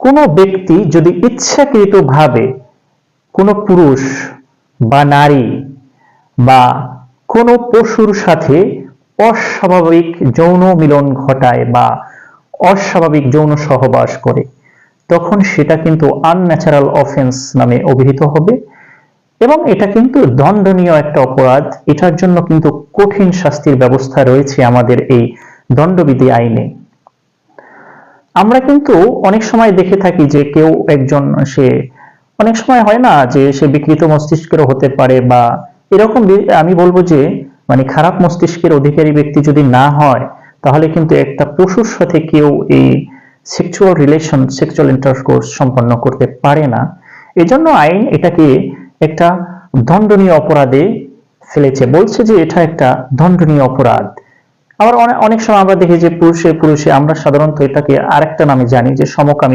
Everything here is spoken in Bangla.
কোনো ব্যক্তি যদি ইচ্ছাকৃতভাবে কোনো পুরুষ বা নারী বা কোনো পশুর সাথে অস্বাভাবিক যৌন মিলন ঘটায় বা অস্বাভাবিক যৌন সহবাস করে, তখন সেটা কিন্তু আনন্যাচারাল অফেন্স নামে অভিহিত হবে এবং এটা কিন্তু দণ্ডনীয় একটা অপরাধ। এটার জন্য কিন্তু কঠিন শাস্তির ব্যবস্থা রয়েছে আমাদের এই দণ্ডবিধি আইনে। আমরা কিন্তু অনেক সময় দেখে থাকি যে কেউ একজন সে, অনেক সময় হয় না যে সে বিকৃত মস্তিষ্কেরও হতে পারে বা এরকম আমি বলব যে মানে খারাপ মস্তিষ্কের অধিকারী ব্যক্তি যদি না হয়, তাহলে কিন্তু একটা পশুর সাথে কেউ এই সেক্সুয়াল রিলেশন সেক্সুয়াল ইন্টারকোর্স সম্পন্ন করতে পারে না। এজন্য আইন এটাকে একটা দণ্ডনীয় অপরাধে ফেলেছে। বলছে যে এটা একটা দণ্ডনীয় অপরাধ। আবার অনেক সময় আমরা দেখি যে পুরুষে পুরুষে, আমরা সাধারণত এটাকে আরেকটা নামে জানি যে সমকামী